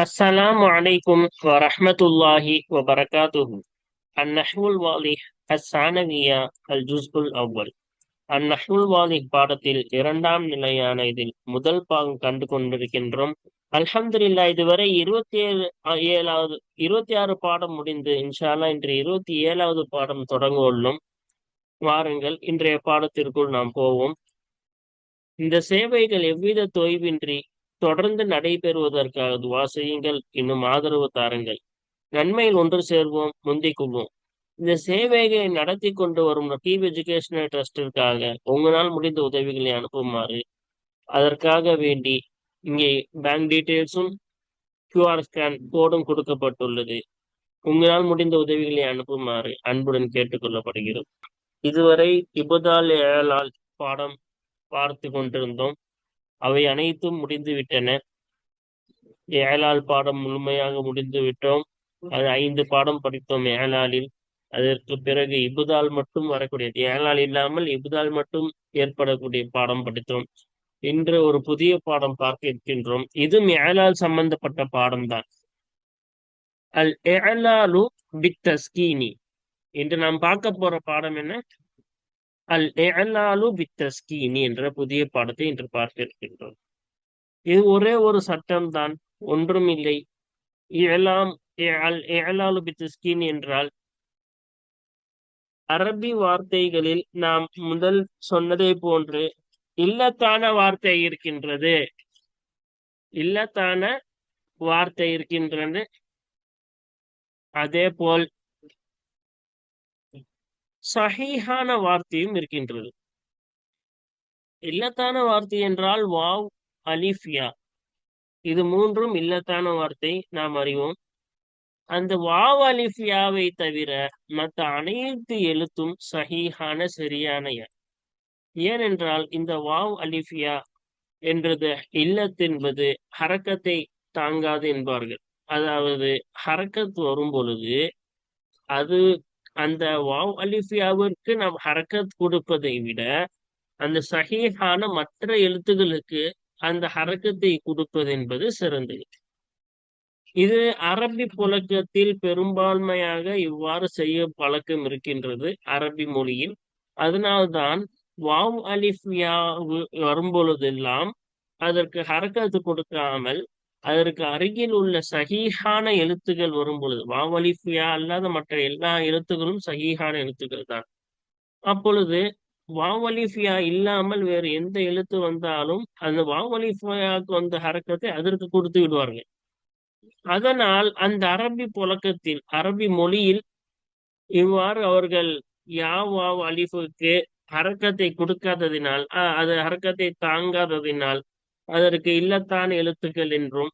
السلام عليكم ورحمة الله وبركاته النحو الواضح الثانوية الجزء الأول النحو الواضح பாடத்தில் இரண்டாம் நிலையான இதில் முதல் பாகம் கண்டு கொண்டிருக்கின்றோம் அல்ஹம்துலில்லா இதுவரை இருபத்தி ஏழு ஏழாவது இருபத்தி ஆறு பாடம் முடிந்து இன்ஷால்லா இன்று இருபத்தி ஏழாவது பாடம் தொடங்க உள்ளோம் வாருங்கள் இன்றைய பாடத்திற்குள் நாம் போவோம் இந்த சேவைகள் எவ்வித தொய்வின்றி தொடர்ந்து நடைபெறுவதற்காக துவா செய்யுங்கள் இன்னும் ஆதரவு தாருங்கள். நன்மையில் ஒன்று சேர்வோம் முந்திக் கொள்வோம். இந்த சேவைகளை நடத்தி கொண்டு வரும் நக்கீப் எஜுகேஷனல் ட்ரஸ்டிற்காக உங்களால் முடிந்த உதவிகளை அனுப்புமாறு அதற்காக வேண்டி இங்கே பேங்க் டீட்டெயில்ஸும் கியூஆர் ஸ்கேன் கோடும் கொடுக்கப்பட்டுள்ளது. உங்களால் முடிந்த உதவிகளை அனுப்புமாறு அன்புடன் கேட்டுக்கொள்ளப்படுகிறோம். இதுவரை இபுதால் ஏழால் பாடம் பார்த்து கொண்டிருந்தோம். அவை அனைத்தும் முடிந்துவிட்டன ஏழால் பாடம் முழுமையாக முடிந்து விட்டோம். அது ஐந்து பாடம் படித்தோம் ஏழாலில். அதற்கு பிறகு இபுதால் மட்டும் வரக்கூடியது. ஏழால் இல்லாமல் இபுதால் மட்டும் ஏற்படக்கூடிய பாடம் படித்தோம். இன்று ஒரு புதிய பாடம் பார்க்க இருக்கின்றோம். இதுவும் ஏழால் சம்பந்தப்பட்ட பாடம்தான். அல் ஏழாலு பித்தஸ்கீனி. இன்று நாம் பார்க்க போற பாடம் என்ன? அல் ஏலாலு பித்தஸ்கீனி என்ற புதிய பாடத்தை இன்று பார்க்க இருக்கின்றோம் இது ஒரே ஒரு சட்டம் தான் ஒன்றும் இல்லை. இழலாம் அல் ஏலாலு பித்தஸ்கீன் என்றால் அரபி வார்த்தைகளில் நாம் முதல் சொன்னதை போன்று இல்லத்தான வார்த்தை இருக்கின்றது. இல்லத்தான வார்த்தை இருக்கின்றது. அதே போல் சஹீஹான வார்த்தையும் இருக்கின்றது. இல்லத்தான வார்த்தை என்றால் வாவ் அலிஃபியா இது மூன்றும் இல்லத்தான வார்த்தை நாம் அறிவோம். அந்த வாவ் அலிஃபியாவை தவிர மற்ற அனைத்து எழுத்தும் சஹீஹான சரியான ஏனென்றால் இந்த வாவ் அலிஃபியா என்றது இல்லத்தென்பது ஹரக்கத்தை தாங்காது என்பார்கள். அதாவது ஹரக்கத் வரும் பொழுது அது அந்த வாவ் அலிஃபியாவிற்கு நாம் ஹரக்கத் கொடுப்பதை விட அந்த சஹீஹான மற்ற எழுத்துகளுக்கு அந்த ஹரக்கத்தை கொடுப்பது என்பது சிறந்தது. இது அரபி புழக்கத்தில் பெரும்பான்மையாக இவ்வாறு செய்ய பழக்கம் இருக்கின்றது அரபி மொழியில். அதனால்தான் வாவ் அலிஃபியா வரும்பொழுதெல்லாம் அதற்கு ஹரக்கத்து கொடுக்காமல் அதற்கு அருகில் உள்ள சகிஹான எழுத்துக்கள் வரும் பொழுது வாவலிஃபியா அல்லாத மற்ற எல்லா எழுத்துக்களும் சகிஹான எழுத்துக்கள் தான். அப்பொழுது வாவலிஃபியா இல்லாமல் வேறு எந்த எழுத்து வந்தாலும் அந்த வாவலிஃபியாவுக்கு வந்த ஹரக்கத்தை அதற்கு கொடுத்து விடுவார்கள். அதனால் அந்த அரபி புழக்கத்தில் அரபி மொழியில் இவ்வாறு அவர்கள் யா வாவ் அலிஃபுக்கு ஹரக்கத்தை கொடுக்காததினால் அது ஹரக்கத்தை தாங்காததினால் அதற்கு இல்லத்தான எழுத்துக்கள் என்றும்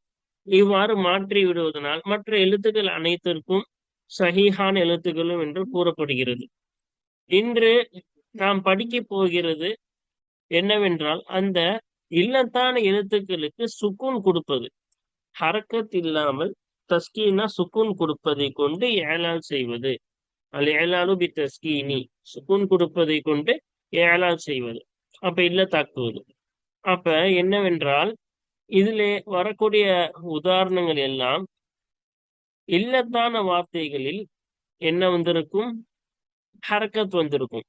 இவ்வாறு மாற்றி விடுவதனால் மற்ற எழுத்துக்கள் அனைத்திற்கும் சகிஹான எழுத்துக்களும் என்று கூறப்படுகிறது. இன்று நாம் படிக்க போகிறது என்னவென்றால் அந்த இல்லத்தான எழுத்துக்களுக்கு சுக்குன் கொடுப்பது ஹரக்கத் இல்லாமல் தஸ்கீனா சுக்குன் கொடுப்பதை கொண்டு ஏலால் செய்வது. அல்ல ஏலாலு பி தஸ்கீனி சுக்குன் கொடுப்பதை கொண்டு ஏலால் செய்வது. அப்ப இல்ல தாக்குவது அப்ப என்னவென்றால் இதிலே வரக்கூடிய உதாரணங்கள் எல்லாம் இல்லத்தான வார்த்தைகளில் என்ன வந்திருக்கும்? ஹரக்கத் வந்திருக்கும்.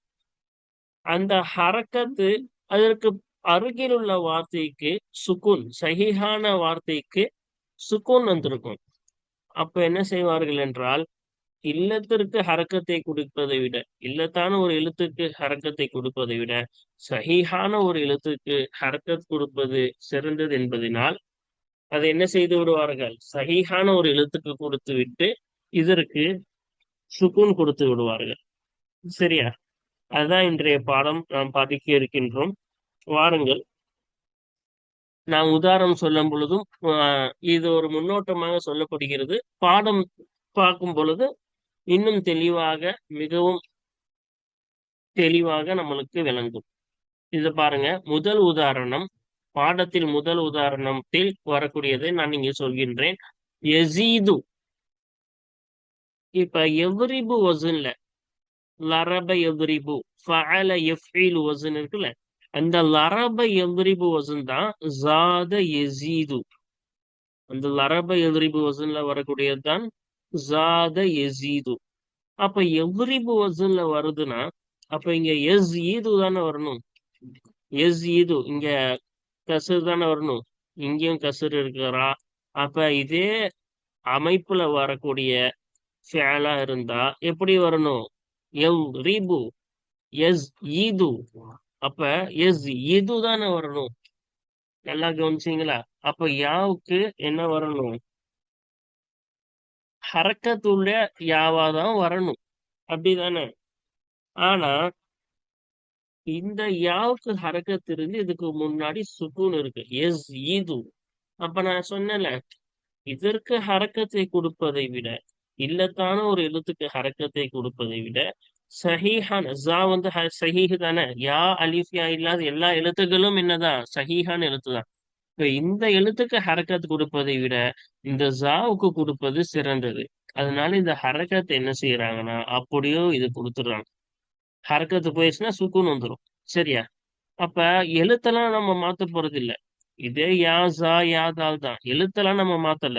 அந்த ஹரக்கத்து அதற்கு அருகில் உள்ள வார்த்தைக்கு சுக்குன் சகிஹான வார்த்தைக்கு சுக்குன் வந்திருக்கும். அப்ப என்ன செய்வார்கள் என்றால் இல்லத்திற்கு ஹரக்கத்தை கொடுப்பதை விட இல்லத்தான ஒரு எழுத்துக்கு ஹரக்கத்தை கொடுப்பதை விட சகிஹான ஒரு எழுத்துக்கு ஹரக்கத் கொடுப்பது சிறந்தது என்பதனால் அதை என்ன செய்து விடுவார்கள்? சகிஹான ஒரு எழுத்துக்கு கொடுத்து விட்டு இதற்கு சுகுன் கொடுத்து விடுவார்கள். சரியா? அதுதான் இன்றைய பாடம் நாம் படிக்க இருக்கின்றோம். வாருங்கள். நாம் உதாரணம் சொல்லும் பொழுதும் இது ஒரு முன்னோட்டமாக சொல்லப்படுகிறது. பாடம் பார்க்கும் பொழுது இன்னும் தெளிவாக மிகவும் தெளிவாக நம்மளுக்கு விளங்கும். இது பாருங்க. முதல் உதாரணம் பாடத்தில் முதல் உதாரணத்தில் வரக்கூடியதை நான் இங்கே சொல்கின்றேன். எசீது இப்ப எவ்ரிபு வசன்ல லரப எவ்ரிபு ஃபஅல எஃப்இல் வசன் இருக்குல்ல அந்த லரப எவ்ரிபு வசன் தான் ஜாத எசீது அந்த லரப எவ்ரிபு வசன்ல வரக்கூடியது தான் ஜாத எசீது. அப்ப எவ்ரிபு வசன்ல வருதுன்னா அப்ப இங்க எஸ் ஈது தானே வரணும். எஸ் ஈது இங்க கசுர் தானே வரணும். இங்கேயும் கசுர் இருக்கிறா. அப்ப இதே அமைப்புல வரக்கூடிய ஃபேலா இருந்தா எப்படி வரணும்? எவ் ரீபு எஸ் ஈது அப்ப எஸ் ஈது தானே வரணும். நல்லா கவனிச்சிங்களா? அப்ப யாவுக்கு என்ன வரணும்? ஹரக்கத்துள்ள யாவாதான் வரணும். அப்படிதானே? ஆனா இந்த யாவுக்கு ஹரக்கத்து இருந்து இதுக்கு முன்னாடி சுக்கூன் இருக்கு. எஸ் ஈது. அப்ப நான் சொன்னேன்ல இதற்கு ஹரக்கத்தை கொடுப்பதை விட இல்லத்தான ஒரு எழுத்துக்கு ஹரக்கத்தை கொடுப்பதை விட சஹீஹான் ஜா வந்து சஹீஹ் தானே? யா அலிஃபியா இல்லாத எல்லா எழுத்துக்களும் என்னதான்? சஹீஹான் எழுத்து தான் இப்ப இந்த எழுத்துக்கு ஹரக்கத் கொடுப்பதை விட இந்த ஜாவுக்கு கொடுப்பது சிறந்தது. அதனால இந்த ஹரக்கத்தை என்ன செய்யறாங்கன்னா அப்படியோ இது கொடுத்துடுறாங்க. ஹரக்கத்து போயிடுச்சுன்னா சுக்குன்னு வந்துடும் சரியா? அப்ப எழுத்தெல்லாம் நம்ம மாத்த போறது இல்ல இதே யா ஜா யா தால் தான். எழுத்தெல்லாம் நம்ம மாத்தல.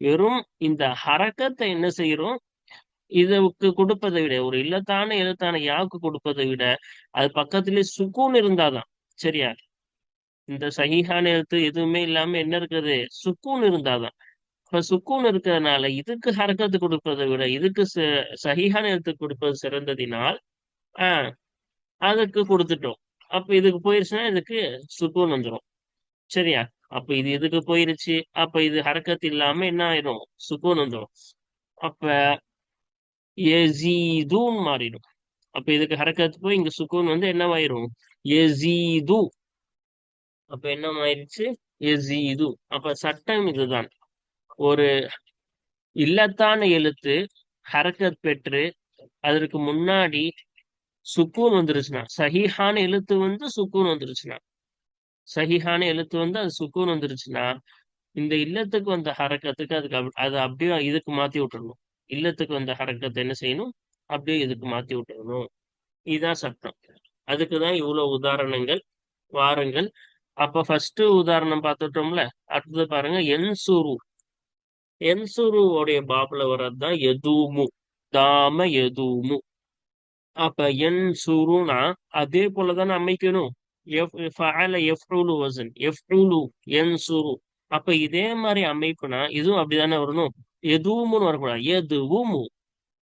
வெறும் இந்த ஹரக்கத்தை என்ன செய்யறோம் இதுக்கு கொடுப்பதை விட ஒரு இல்லத்தான எழுத்தான யாவுக்கு கொடுப்பதை விட அது பக்கத்துலயே சுக்குன்னு இருந்தாதான். சரியா? இந்த சகிஹான எழுத்து எதுவுமே இல்லாம என்ன இருக்குது? சுக்கூன் இருந்தாதான். இப்ப சுக்கூன் இருக்கிறதுனால இதுக்கு ஹரக்கத்து கொடுப்பதை விட இதுக்கு சகிஹான எழுத்து கொடுப்பது சிறந்ததினால் ஆஹ் அதுக்கு கொடுத்துட்டோம். அப்ப இதுக்கு போயிருச்சுன்னா இதுக்கு சுக்கூன் வந்துடும் சரியா? அப்ப இது இதுக்கு போயிருச்சு? அப்ப இது ஹரக்கத்து இல்லாம என்ன ஆயிடும்? சுக்கூன் வந்துடும் அப்ப எசீதுன்னு மாறிடும். அப்ப இதுக்கு ஹரக்கத்து போய் இங்க சுக்கூன் வந்து என்னவாயிரும்? எசீது அப்ப என்ன ஆயிடுச்சு எசீது அப்ப சட்டம் இதுதான். ஒரு இல்லத்தான எழுத்து ஹரக்கத் பெற்று அதற்கு முன்னாடி சுக்கூன் வந்துருச்சுன்னா சஹிஹான எழுத்து வந்து சுக்கூன் வந்துருச்சுன்னா சஹிஹான எழுத்து வந்து அது சுக்கூன் வந்துருச்சுன்னா இந்த இல்லத்துக்கு வந்த ஹரக்கத்துக்கு அதுக்கு அது அப்படியே இதுக்கு மாத்தி விட்டுறணும். இல்லத்துக்கு வந்த ஹரக்கத்தை என்ன செய்யணும்? அப்படியே இதுக்கு மாத்தி விட்டுறணும். இதுதான் சட்டம். அதுக்குதான் இவ்வளவு உதாரணங்கள் வாரங்கள். அப்ப ஃபர்ஸ்ட் உதாரணம் பார்த்துட்டோம்ல. அடுத்தது பாருங்க என்சுரு. என்சுருவோடைய பாப்புல வர்றதுதான் எதுமு தாம எதுமு அப்ப என் சுருனா அதே போலதானே அமைக்கணும். எஃப் என் சுரு அப்ப இதே மாதிரி அமைப்புனா இதுவும் அப்படிதானே வரணும். எதுவும்னு வரக்கூடாது. எது உமு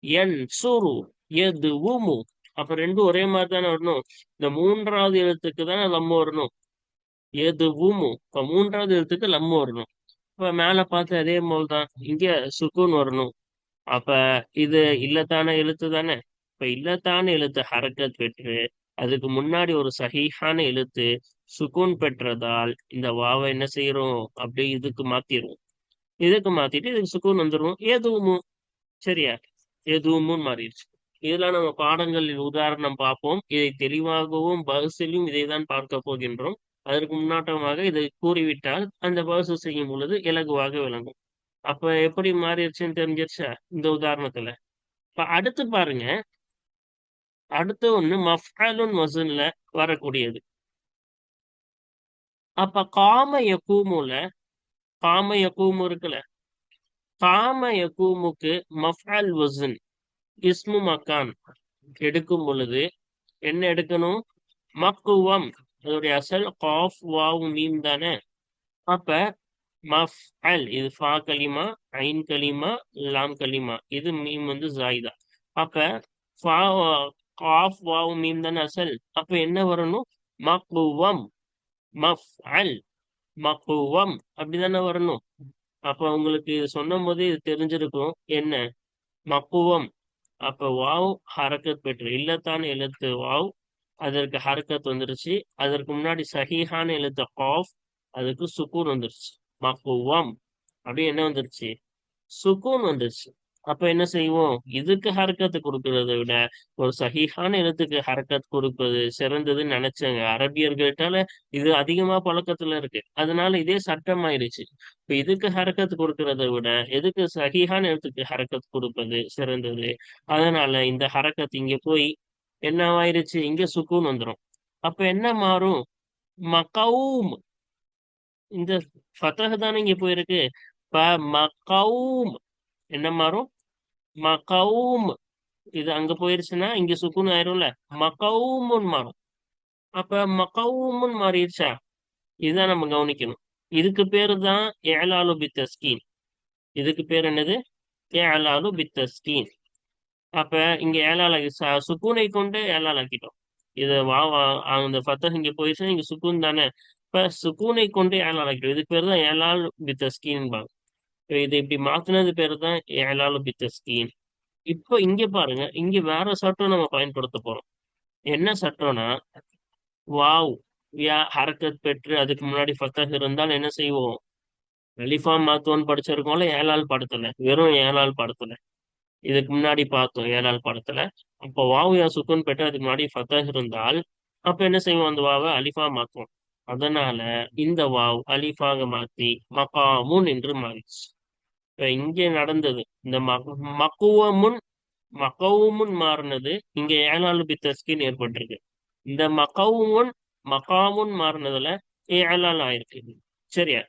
என் சுரு உமு அப்ப ரெண்டும் ஒரே மாதிரி தானே வரணும். இந்த மூன்றாவது எழுத்துக்கு தானே நம்ம வரணும். எதுவும் இப்ப மூன்றாவது எழுத்துக்கு லம் வரணும். இப்ப மேல பார்த்து அதே போல் தான். இங்க சுக்குன் வரணும். அப்ப இது இல்லத்தான எழுத்து தானே? இப்ப இல்லத்தான எழுத்து ஹரக்கத் பெற்று அதுக்கு முன்னாடி ஒரு சகிஹான எழுத்து சுக்கூன் பெற்றதால் இந்த வாவை என்ன செய்யறோம் அப்படி இதுக்கு மாத்திரும் இதுக்கு மாத்திட்டு இதுக்கு சுக்கூன் வந்துடும் எதுவும் சரியா? எதுவும் மாறிடுச்சு. இதெல்லாம் நம்ம பாடங்களில் உதாரணம் பார்ப்போம். இதை தெளிவாகவும் பகுசிலும் இதை தான் பார்க்க போகின்றோம். அதற்கு முன்னாட்டமாக இதை கூறிவிட்டால் அந்த பகுசு செய்யும் பொழுது இலகுவாக விளங்கும். அப்ப எப்படி மாறிடுச்சுன்னு தெரிஞ்சிருச்சா? இந்த உதாரணத்துல. இப்ப அடுத்து பாருங்க. அடுத்து ஒண்ணு மஃபாலுன் மசூன்ல வரக்கூடியது. அப்ப காம யக்கூமுல காம யக்கூமு இருக்குல்ல. காம யக்கூமுக்கு மஃபால் வசன் இஸ்மு மக்கான் எடுக்கும் பொழுது என்ன எடுக்கணும்? மக்குவம் அதோடைய அசல் காஃப் வாவ் மீம் தானே அப்ப மஃப் அல் இது ஃபா கலிமா ஐன் கலிமா லாம் கலிமா இது மீம் வந்து ஜாயிதா. அப்ப ஃபா காஃப் வாவ் மீம் தானே அசல் அப்ப என்ன வரணும்? மக்குவம் மஃப் அல் மக்குவம் அப்படிதானே வரணும். அப்ப உங்களுக்கு இது சொன்னும் போது இது தெரிஞ்சிருக்கும் என்ன? மக்குவம் அப்ப வாவ் ஹரக்கத் பெற்று இல்லத்தான எழுத்து வாவ் அதற்கு ஹரக்கத் வந்துருச்சு. அதற்கு முன்னாடி சஹீஹான எழுத்த காஃப் அதுக்கு சுக்கூன் வந்துருச்சு. மக்குவம் அப்படி என்ன வந்துருச்சு? சுக்கூன் வந்துருச்சு. அப்ப என்ன செய்வோம்? இதுக்கு ஹரக்கத்து கொடுக்கறத விட ஒரு சகிஹான எழுத்துக்கு ஹரக்கத் கொடுப்பது சிறந்ததுன்னு நினைச்சாங்க அரபியர்கள்ட்டால இது அதிகமா பழக்கத்துல இருக்கு. அதனால இதே சட்டம் ஆயிருச்சு இப்ப இதுக்கு ஹரக்கத்து கொடுக்கறத விட எதுக்கு சஹீஹான எழுத்துக்கு ஹரக்கத் கொடுப்பது சிறந்தது? அதனால இந்த ஹரக்கத் இங்க போய் என்னவாயிருச்சு? இங்க சுக்கூன் வந்துடும் அப்ப என்ன மாறும்? மகவும் இந்த ஃபத்தஹ் தானே இங்க போயிருக்கு. அப்ப மகௌம் என்ன மாறும்? மகௌம் இது அங்க போயிருச்சுன்னா இங்க சுக்குன்னு ஆயிரும்ல. மகௌமுன் மாறும். அப்ப மகௌமுன் மாறிடுச்சா? இதுதான் நம்ம கவனிக்கணும். இதுக்கு பேரு தான் ஏலாலு பித்தஸ்கீன். இதுக்கு பேர் என்னது? ஏலாலு பித்தஸ்கீன். அப்ப இங்க ஏழாளாகி சுக்கூனை கொண்டு ஏழாளாக்கிட்டோம் ஆக்கிட்டோம் இது வா அந்த ஃபத்தஹ் இங்க போயிடுச்சுன்னா இங்க சுக்கூன் தானே? இப்ப சுக்கூனை கொண்டு ஏழாளாக்கிட்டோம் ஆக்கிட்டோம் இதுக்கு பேர் தான் ஏலால் பித்தஸ்கீன்பாங்க இது இப்படி மாத்தினது பேர் தான் ஏலாலு பித்தஸ்கீன் இப்போ இங்க பாருங்க இங்க வேற சட்டம் நம்ம பயன்படுத்த போறோம். என்ன சட்டம்னா வாவ் யா ஹரக்கத் பெற்று அதுக்கு முன்னாடி ஃபத்தஹ் இருந்தால் என்ன செய்வோம்? அலிஃபா மாத்துவோன்னு படிச்சிருக்கோம்ல ஏழாள் படத்துல. வெறும் ஏழாள் படத்துல. இதுக்கு முன்னாடி பார்த்தோம் ஏழாள் படத்துல. அப்போ வாவ் சுக்குன்னு பெற்று அதுக்கு முன்னாடி ஃபத்தஹ் இருந்தால் அப்ப என்ன செய்வோம் அந்த வாவை? அலிஃபா மாத்துவோம். அதனால இந்த வாவ் அலிஃபாக மாத்தி மகாமுன் என்று மாறிச்சு. இப்ப இங்கே நடந்தது இந்த மக்குவமுன் மக்கவுமுன் மாறினது இங்க ஏழாலு பித்தஸ்கின் ஏற்பட்டிருக்கு. இந்த மகவுமுன் மகாமுன் மாறினதுல ஏழால் ஆயிருக்கு. சரியா?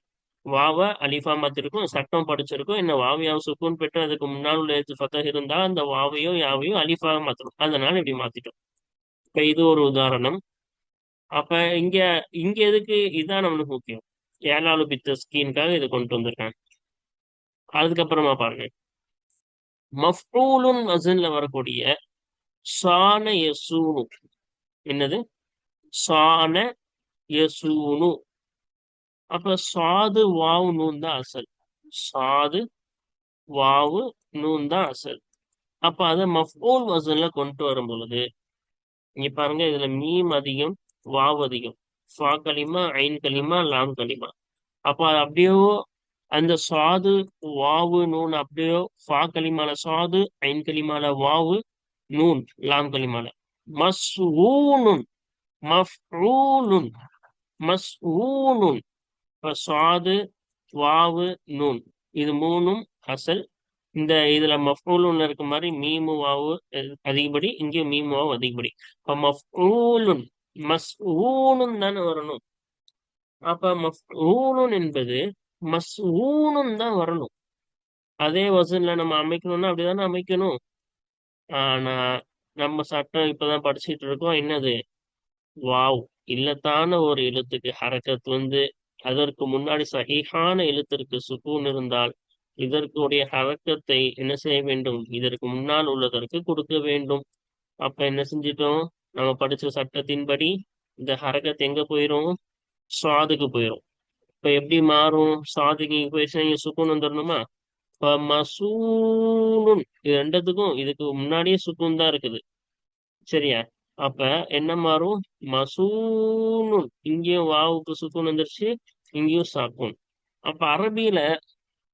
வாவ அலிஃபா மாத்திருக்கும் சட்டம் படிச்சிருக்கும் என்ன வாவியாவ சுக்குன் பெற்று அதுக்கு முன்னால் உள்ள எழுத்து ஃபத்தக இருந்தா அந்த வாவையோ யாவையோ அலிஃபா மாத்தணும். அதனால இப்படி மாத்திட்டோம். இப்ப இது ஒரு உதாரணம். அப்ப இங்க இங்க எதுக்கு இதுதான் நம்மளுக்கு முக்கியம்? ஏழாலு பித்தஸ்கீனுக்காக இது கொண்டு வந்திருக்காங்க. அதுக்கப்புறமா பாருங்க. மஃபூலுன் வசன்ல வரக்கூடிய சான யசூனு. என்னது? சான யசூனு. அப்ப சாது வாவு நூன் தான் அசல். சாது வாவு நூன் தான் அசல். அப்ப அதை மஃபூல் வசன்ல கொண்டு வரும் பொழுது இங்க பாருங்க இதுல மீம் அதிகம் வாவ் அதிகம். ஃபா களிமா ஐன் களிமா லாம் களிமா. அப்ப அது அந்த சாது வாவு நூன் அப்படியோ ஃபா களிமால சாது ஐன் களிமால வாவு நூன் லாம் களிமால. மஸ்ஊனுன் மஃஊலுன் மஸ்ஊனுன் அப்புறம் சுவாது துவாவு நூன். இது மூணும் அசல். இந்த இதுல மஃபூலுன் இருக்க மாதிரி மீமுவாவு அதிகப்படி இங்கேயும் மீமு வாவு அதிகப்படி. இப்போ மஃபூலுன் ஊனு தானே வரணும். அப்ப மஃபூலுன் என்பது மஸ்ஊனும் தான் வரணும். அதே வசன்ல நம்ம அமைக்கணும்னா அப்படிதானே அமைக்கணும். ஆனா நம்ம சட்டம் இப்பதான் படிச்சுட்டு இருக்கோம். என்னது? வாவ். இல்லத்தான ஒரு எழுத்துக்கு ஹரக்கத் வந்து அதற்கு முன்னாடி சகிஹான எழுத்திற்கு சுகூன் இருந்தால் இதற்குடைய ஹரக்கத்தை என்ன செய்ய வேண்டும்? இதற்கு முன்னால் உள்ளதற்கு கொடுக்க வேண்டும். அப்ப என்ன செஞ்சிட்டோம்? நம்ம படிச்ச சட்டத்தின்படி இந்த ஹரக்கத் எங்க போயிரும்? சுவாதுக்கு போயிரும். இப்ப எப்படி மாறும்? சுவாதுக்கு போய் இங்க வந்துடணுமா? இப்ப மசூனுன் இது ரெண்டத்துக்கும் இதுக்கு முன்னாடியே சுகூன் தான் இருக்குது. சரியா? அப்ப என்ன மாறும்? மசூனுன் இங்கேயும் வாவுக்கு சுக்குன் வந்துருச்சு இங்கேயும் சாக்குன் அப்ப அரபியில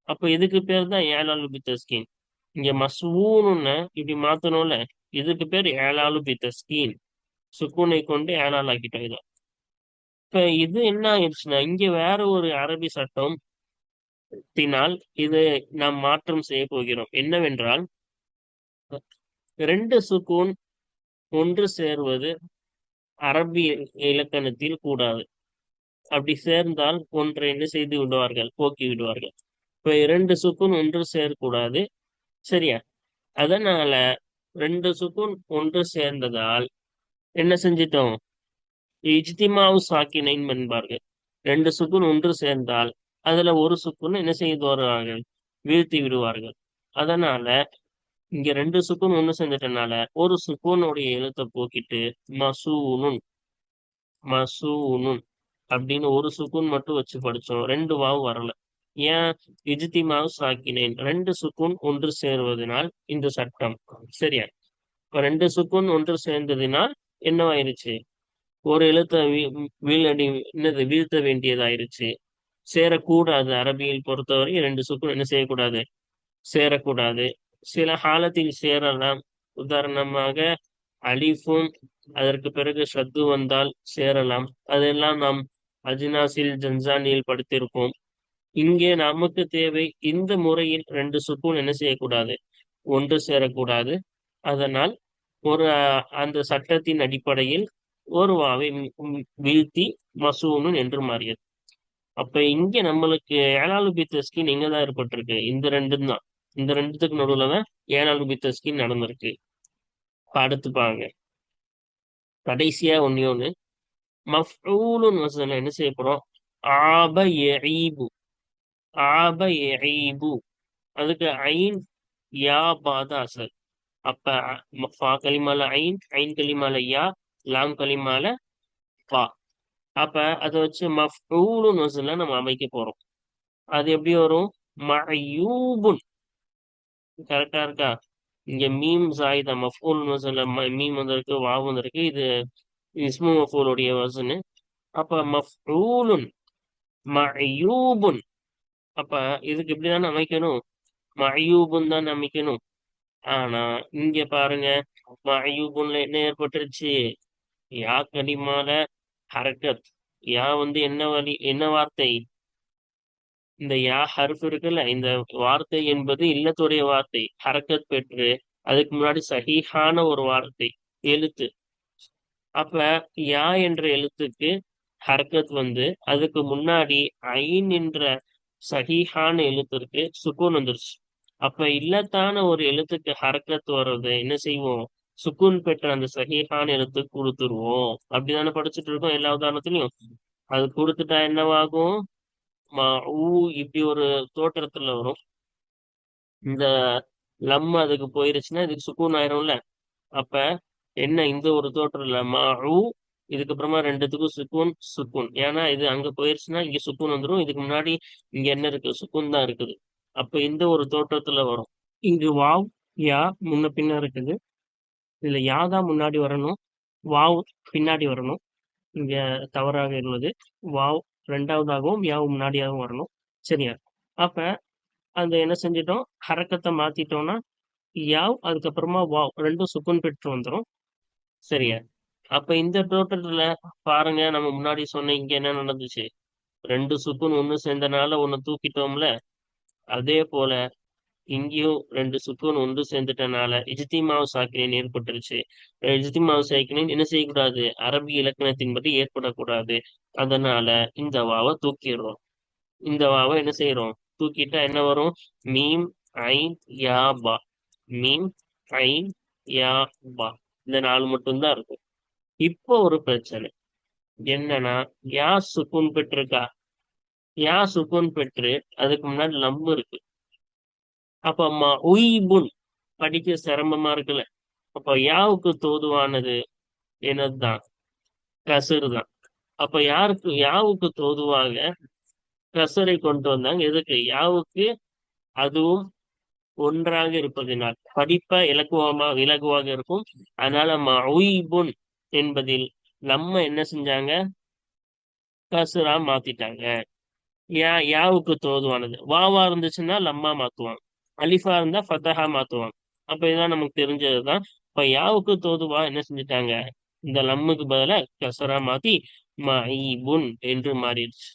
அப்ப இதுக்கு பேர் தான் ஏழாலு பித்தஸ்கீன். இங்க மசூனுன்னு இப்படி மாத்தணும்ல இதுக்கு பேர் ஏழாலு பித்தஸ்கீன். சுக்குனை கொண்டு ஏழால் ஆக்கிட்டோம் இதை. இப்ப இது என்ன ஆயிடுச்சுன்னா இங்க வேற ஒரு அரபி சட்டம் தினால் இது நாம் மாற்றம் செய்ய போகிறோம். என்னவென்றால் ரெண்டு சுக்கூன் ஒன்று சேர்வது அரபி இலக்கணத்தில் கூடாது. அப்படி சேர்ந்தால் ஒன்றை என்ன செய்து விடுவார்கள்? போக்கி விடுவார்கள். இப்ப இரண்டு சுக்குன் ஒன்று சேரக்கூடாது சரியா? அதனால ரெண்டு சுக்குன் ஒன்று சேர்ந்ததால் என்ன செஞ்சிட்டோம்? இஜ்திமாவு சாக்கினைன் என்பார்கள் ரெண்டு சுக்குன் ஒன்று சேர்ந்தால் அதுல ஒரு சுக்குன்னு என்ன செய்து வருவார்கள்? வீழ்த்தி விடுவார்கள். அதனால இங்க ரெண்டு சுக்குன் ஒண்ணு சேர்ந்துட்டனால ஒரு சுக்குனுடைய எழுத்தை போக்கிட்டு மசூனுன் மசூனுன் அப்படின்னு ஒரு சுக்குன் மட்டும் வச்சு படிச்சோம். ரெண்டு வாவு வரல. ஏன்? இஜ்திமாவு சாக்கினேன் ரெண்டு சுக்குன் ஒன்று சேருவதனால் இந்த சட்டம். சரியா? இப்ப ரெண்டு சுக்குன் ஒன்று சேர்ந்ததினால் என்னவாயிருச்சு? ஒரு எழுத்த வீழடி என்னது வீழ்த்த வேண்டியதாயிருச்சு. சேரக்கூடாது. அரபியில் பொறுத்தவரை ரெண்டு சுக்குன் என்ன செய்யக்கூடாது? சேரக்கூடாது. சில காலத்தில் சேரலாம். உதாரணமாக அலிஃபும் அதற்கு பிறகு சத்து வந்தால் சேரலாம். அதெல்லாம் நாம் அஜினாசில் ஜன்சானியில் படித்திருப்போம். இங்கே நமக்கு தேவை இந்த முறையில் ரெண்டு சுக்கூன் என்ன செய்யக்கூடாது? ஒன்று சேரக்கூடாது. அதனால் ஒரு அந்த சட்டத்தின் அடிப்படையில் ஒரு வாவை வீழ்த்தி மசூனு என்று மாறியது. அப்ப இங்க நம்மளுக்கு ஏழாலு பித்த ஸ்கின் எங்க தான் ஏற்பட்டிருக்கு. இந்த ரெண்டும் தான். இந்த ரெண்டுத்துக்கு நடுவுல தான் ஏனால் பித்த ஸ்கின் நடந்திருக்கு. இப்போ அடுத்து பாருங்க. கடைசியா ஒண்ணே ஒன்று மஃஊலுன் வசதியில் என்ன செய்ய போகிறோம் ஆப எஈபு ஆப எஈபு அதுக்கு ஐன் யா பாத அசல். அப்ப ஃபா கலிமால ஐன் ஐன் கலிமால யா லாம் கலிமால ஃபா. அப்ப அதை வச்சு மஃஊலுன் வசதியில் நம்ம அமைக்க போறோம். அது எப்படி வரும்? மயூபுன். கரெக்டா இருக்கா? இங்க மீம் சாயிதா மஃபூல் வசன மீம் வந்திருக்கு வாவ் வந்திருக்கு. இது இஸ்மு மஃபூலுடைய வசனு அப்ப மஃபூலுன் மயூபுன் அப்ப இதுக்கு இப்படிதான் அமைக்கணும்? மயூபுன் தான் அமைக்கணும். ஆனா இங்க பாருங்க மயூபுன்ல என்ன ஏற்பட்டுருச்சு? யா கலிமால ஹரக்கத். யா வந்து என்ன வழி என்ன வார்த்தை? இந்த யா ஹர்ஃப் இருக்குல்ல இந்த வார்த்தை என்பது இல்லத்துடைய வார்த்தை. ஹரக்கத் பெற்று அதுக்கு முன்னாடி சகிஹான ஒரு வார்த்தை எழுத்து. அப்ப யா என்ற எழுத்துக்கு ஹரக்கத் வந்து அதுக்கு முன்னாடி ஐன் என்ற சகிஹான எழுத்திற்கு சுக்கூன் வந்துருச்சு. அப்ப இல்லத்தான ஒரு எழுத்துக்கு ஹரக்கத் வர்றது என்ன செய்வோம்? சுக்கூன் பெற்ற அந்த சஹீஹான எழுத்துக்கு கொடுத்துருவோம். அப்படிதானே படிச்சுட்டு இருக்கோம் எல்லா உதாரணத்துலயும். அது கொடுத்துட்டா என்னவாகும்? ஊ இப்படி ஒரு தோற்றத்துல வரும். இந்த லம் அதுக்கு போயிருச்சுன்னா இதுக்கு சுக்கூன் ஆயிரும்ல. அப்ப என்ன இந்த ஒரு தோற்றம் இல்ல மஉ இதுக்கு அப்புறமா ரெண்டுத்துக்கும் சுக்கூன் சுக்கூன். ஏன்னா இது அங்க போயிருச்சுன்னா இங்க சுக்கூன் வந்துரும். இதுக்கு முன்னாடி இங்க என்ன இருக்கு சுக்கூன் தான் இருக்குது. அப்ப இந்த ஒரு தோற்றத்துல வரும். இங்கு வாவ் யா முன்ன பின்ன இருக்குது. இதுல யா தான் முன்னாடி வரணும். வாவ் பின்னாடி வரணும். இங்க தவறாக இருந்தது. வாவ் ரெண்டாவதாகவும் யாவும் முன்னாடியாகவும் வரணும். சரியா? அப்ப அந்த என்ன செஞ்சிட்டோம்? ஹரக்கத்தை மாத்திட்டோம்னா யாவ் அதுக்கப்புறமா வாவ் ரெண்டும் சுக்குன் பெற்று வந்துடும் சரியா? அப்ப இந்த டோட்டல்ல பாருங்க நம்ம முன்னாடி சொன்ன இங்க என்ன நடந்துச்சு? ரெண்டு சுக்குன் ஒண்ணு சேர்ந்தனால ஒன்னு தூக்கிட்டோம்ல? அதே போல இங்கேயும் ரெண்டு சுக்குன் ஒன்று சேர்ந்துட்டனால இஜ்திமாவு சாக்கினின் ஏற்பட்டுருச்சு. இஜ்திமாவு சாக்கினின் என்ன செய்யக்கூடாது? அரபி இலக்கணத்தின்படி ஏற்படக்கூடாது. அதனால இந்த வாவை தூக்கிடுறோம். இந்த வாவை என்ன செய்யறோம் தூக்கிட்டா என்ன வரும்? மீம் ஐன் யா பா. மீம் ஐன் யா பா. இந்த நாலு மட்டும்தான் இருக்கும். இப்போ ஒரு பிரச்சனை. என்னன்னா யா சுக்குன் பெற்றிருக்கா? யா சுக்குன் பெற்று அதுக்கு முன்னாடி லம்பு இருக்கு. அப்ப அம்மா படிக்க சிரமமா இருக்குல்ல. அப்ப யாவுக்கு தோதுவானது? என்னதுதான்? கசரு தான் அப்ப யாருக்கு யாவுக்கு தோதுவாக கசரை கொண்டு வந்தாங்க? எதுக்கு? யாவுக்கு அதுவும் ஒன்றாக இருப்பதினால். படிப்ப இலகுவமா இலகுவாக இருக்கும். அதனால மஉய்புன் என்பதில் நம்ம என்ன செஞ்சாங்க? கசுரா மாத்திட்டாங்க. யா யாவுக்கு தோதுவானது? வாவா இருந்துச்சுன்னா லம்மா மாத்துவாங்க. அலிஃபா இருந்தா ஃபத்தஹா மாத்துவான். அப்ப இதெல்லாம் நமக்கு தெரிஞ்சதுதான். இப்ப யாவுக்கு தோதுவா என்ன செஞ்சுட்டாங்க? இந்த லம்முக்கு பதிலா கசரா மாத்தி மஈபுன் என்று மாறிடுச்சு.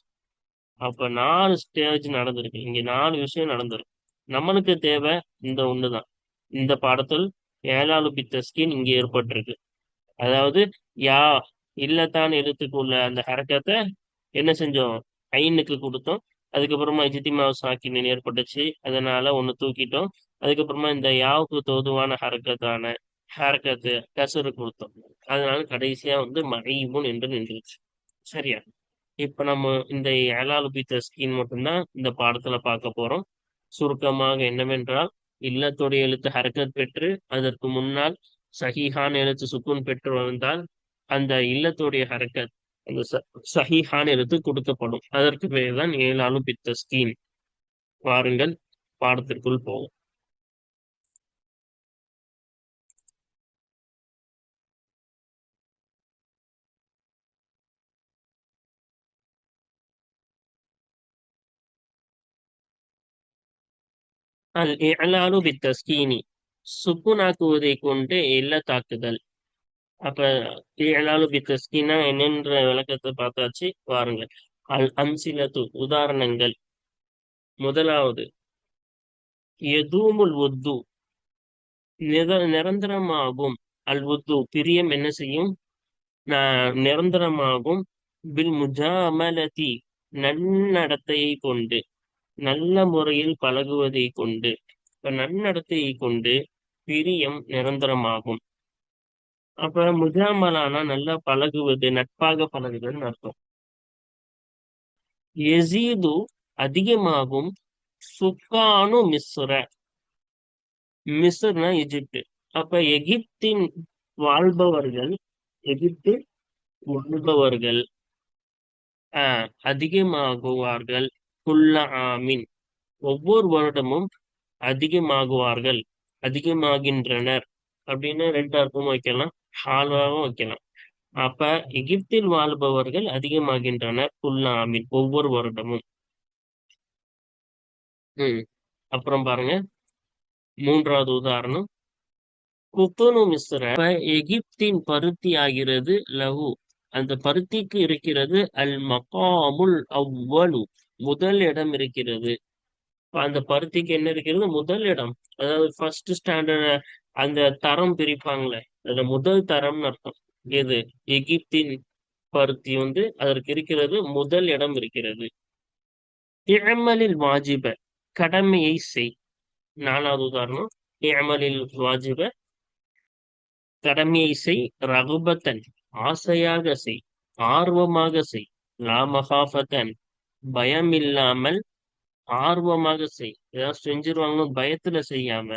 அப்ப நாலு ஸ்டேஜ் நடந்திருக்கு. இங்க நாலு விஷயம் நடந்திருக்கு. நம்மளுக்கு தேவை இந்த ஒண்ணுதான். இந்த பாடத்தில் ஏழாலு பித்த ஸ்கின் இங்க ஏற்பட்டிருக்கு. அதாவது யா இல்லத்தான் எழுத்துக்குள்ள அந்த ஹரக்கத்தை என்ன செஞ்சோம்? ஐனுக்கு கொடுத்தோம். அதுக்கப்புறமா இஜித்திமாவு சாக்கினின் ஏற்பட்டுச்சு அதனால ஒண்ணு தூக்கிட்டோம். அதுக்கப்புறமா இந்த யாவுக்கு தோதுவான ஹரக்கத்தான ஹரக்கத்து கசரு கொடுத்தோம். அதனால கடைசியா வந்து மகைபுன் என்று நின்றுச்சு. சரியா? இப்ப நம்ம இந்த ஏழாவது பித்த ஸ்கீன் மட்டும்தான் இந்த பாடத்துல பார்க்க போறோம். சுருக்கமாக என்னவென்றால் இல்லத்துடைய எழுத்து ஹரக்கத் பெற்று அதற்கு முன்னால் சஹீஹான் எழுத்து சுக்குன் பெற்று வந்தால் அந்த இல்லத்துடைய ஹரக்கத் அந்த சஹீஹான் எழுத்து கொடுக்கப்படும். அதற்கு பெயர் தான் ஏழாலும் பித்த ஸ்கீம் வாருங்கள் பாடத்திற்குள் போகும் அல் பித்த பித்தஸ்கீனி சுக்குனாக்குவதை கொண்டு இல்ல தாக்குதல் அப்ப ஏழாலு பித்தஸ்கினா என்னென்ற விளக்கத்தை பார்த்தாச்சு வாருங்கள் அல் அம்சிலத்து உதாரணங்கள். முதலாவது எதூமுல் உத்து. நிர நிரந்தரமாகும். அல் உத்து பிரியம் என்ன செய்யும்? நிரந்தரமாகும். பில் முஜாமலதி நன்னடத்தையை கொண்டு. நல்ல முறையில் பழகுவதை கொண்டு. நன்னடத்தையை கொண்டு பிரியம் நிரந்தரமாகும். அப்ப முஜாமலானா நல்லா பழகுவது நட்பாக பழகுவதுன்னு அர்த்தம். எசீது அதிகமாகும் சுக்கானு மிஸ்ர. மிஸ்ர்னா எகிப்து. அப்ப எகிப்தின் வாழ்பவர்கள் எகிப்து வாழ்பவர்கள் ஆஹ் அதிகமாகுவார்கள். குல்ல ஆமின். ஒவ்வொரு வருடமும் அதிகமாகுவார்கள் அதிகமாகின்றனர். அப்படின்னு ரெண்டு அர்த்தமும் வைக்கலாம். ஹாலாவும் வைக்கலாம். அப்ப எகிப்தில் வாழ்பவர்கள் அதிகமாகின்றனர் குல்ல ஆமின் ஒவ்வொரு வருடமும். உம் அப்புறம் பாருங்க. மூன்றாவது உதாரணம். குத்துனு மிஸ்ர எகிப்தின் பருத்தி ஆகிறது லஹு. அந்த பருத்திக்கு இருக்கிறது அல் மகாமுல் அவ்வளு முதல் இடம் இருக்கிறது. அந்த பருத்திக்கு என்ன இருக்கிறது? முதல் இடம். அதாவது ஃபர்ஸ்ட் ஸ்டாண்டர்ட் அந்த தரம் பிரிப்பாங்களே. அதுல முதல் தரம்னு அர்த்தம். எது? எகிப்தின் பருத்தி வந்து அதற்கு இருக்கிறது முதல் இடம் இருக்கிறது. இழமலில் வாஜிப கடமையை செய். நாலாவது உதாரணம். இழமலில் வாஜிப கடமையை செய் ரகுபத்தன் ஆசையாக செய் ஆர்வமாக செய். லாமகாஃபத்தன் பயம் இல்லாமல் ஆர்வமாக செய். ஏதாவது செஞ்சிருவாங்க பயத்துல செய்யாம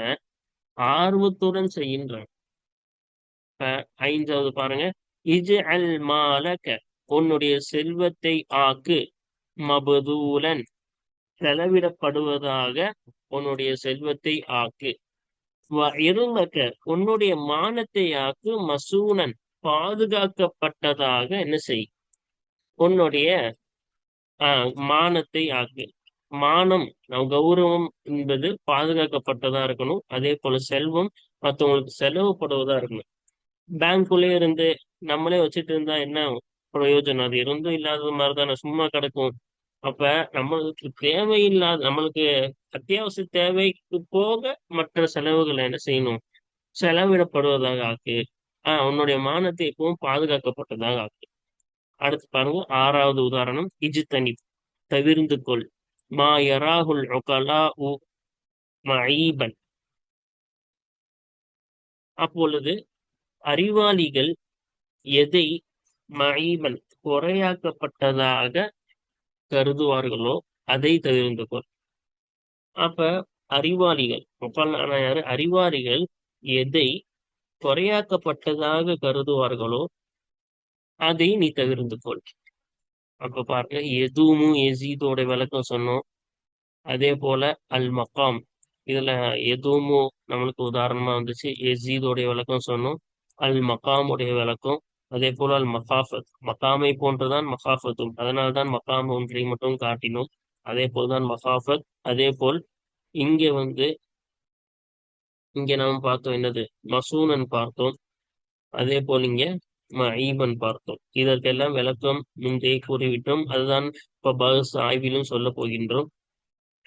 ஆர்வத்துடன் செய்கின்றான். ஐந்தாவது பாருங்க. இஜ் அல் மாலக உன்னுடைய செல்வத்தை ஆக்கு மபதூலன். செலவிடப்படுவதாக உன்னுடைய செல்வத்தை ஆக்கு. இருந்தக்க உன்னுடைய மானத்தை ஆக்கு மசூனன். பாதுகாக்கப்பட்டதாக என்ன செய்? உன்னுடைய ஆஹ் மானத்தை ஆக்கு. மானம் நம் கௌரவம் என்பது பாதுகாக்கப்பட்டதா இருக்கணும். அதே போல செல்வம் மற்றவங்களுக்கு செலவுப்படுவதா இருக்கணும். பேங்க்குள்ளே இருந்து நம்மளே வச்சுட்டு இருந்தா என்ன பிரயோஜனம்? அது இருந்தும் இல்லாத மாதிரி தானே சும்மா கிடக்கும். அப்ப நம்மளுக்கு தேவையில்லாத நம்மளுக்கு அத்தியாவசிய தேவைக்கு போக மற்ற செலவுகளை என்ன செய்யணும்? செலவிடப்படுவதாக ஆக்கு. ஆஹ் உன்னுடைய மானத்தை எப்பவும் பாதுகாக்கப்பட்டதாக ஆக்கு. அடுத்து பாருங்க ஆறாவது உதாரணம் இஜித்தனி. தவிர்ந்து கொள். மா யராகுல் ஒகலா உ மஈபன். அப்பொழுது அறிவாளிகள் எதை மஈபன் குறையாக்கப்பட்டதாக கருதுவார்களோ அதை தவிர்ந்து கொள். அப்ப அறிவாளிகள் யாரு அறிவாளிகள் எதை குறையாக்கப்பட்டதாக கருதுவார்களோ அதை நீ தவிர்ந்து கொள். அப்ப பாருங்க எதுவும் எசீதோட விளக்கம் சொன்னோம். அதே போல அல் மக்காம் இதுல எதுவும் நம்மளுக்கு உதாரணமா வந்துச்சு எசீதோடைய விளக்கம் சொன்னோம். அல் மக்காமுடைய விளக்கம். அதே போல அல் மகாஃபத் மகாமை போன்றுதான் மகாஃபத்தும். அதனால்தான் மகாம் ஒன்றை மட்டும் காட்டினோம். அதே போல்தான் மகாஃபத். அதே போல் இங்கே வந்து இங்கே நாம் பார்த்தோம் என்னது? மசூனன் பார்த்தோம். அதே போல் இங்க ஈபன் பார்த்தோம். இதற்கெல்லாம் விளக்கம் முந்தைய கூறிவிட்டோம். அதுதான் இப்ப பஸ் ஆய்விலும் சொல்ல போகின்றோம்.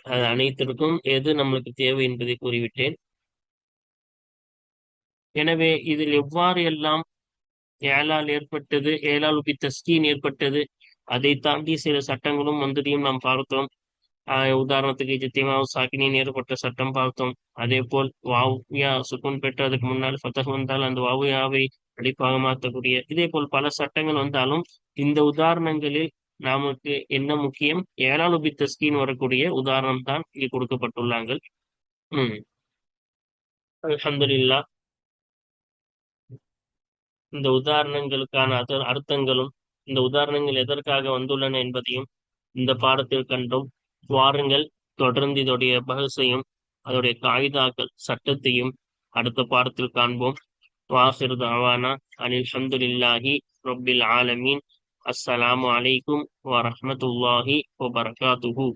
அது அனைத்திற்கும் எது நம்மளுக்கு தேவை என்பதை கூறிவிட்டேன். எனவே இதில் எவ்வாறு எல்லாம் ஏழால் ஏற்பட்டது ஏழால் உபி தஸ்கீன் ஏற்பட்டது அதை தாண்டி சில சட்டங்களும் வந்ததையும் நாம் பார்த்தோம். உதாரணத்துக்கு ஜித்திமாவு சாக்கினின் ஏற்பட்ட சட்டம் பார்த்தோம். அதே போல் வாவுயா சுக்குன் பெற்றதுக்கு முன்னால் ஃபத்தக் வந்தால் அந்த வாவுயாவை அடிப்பாக மாற்றக்கூடிய. இதே போல் பல சட்டங்கள் வந்தாலும் இந்த உதாரணங்களில் நமக்கு என்ன முக்கியம்? ஏழால் உபி தஸ்கீன் வரக்கூடிய உதாரணம் தான் இங்கே கொடுக்கப்பட்டுள்ளாங்க உம் அலமதுல்லா இந்த உதாரணங்களுக்கான அர்த்தங்களும் இந்த உதாரணங்கள் எதற்காக வந்துள்ளன என்பதையும் இந்த பாடத்தில் கண்டோம். வாருங்கள் தொடர்ந்து இதோடைய பகசையும் அதோடைய காகிதாக்கள் சட்டத்தையும் அடுத்த பாடத்தில் காண்போம். வாசிர் தாவானா அனில் ஹம்துலில்லாஹி ரொபில் ஆலமீன். அஸ்ஸலாமு அலைக்கும் வரமத்துல்லாஹி வபரகாத்துஹு.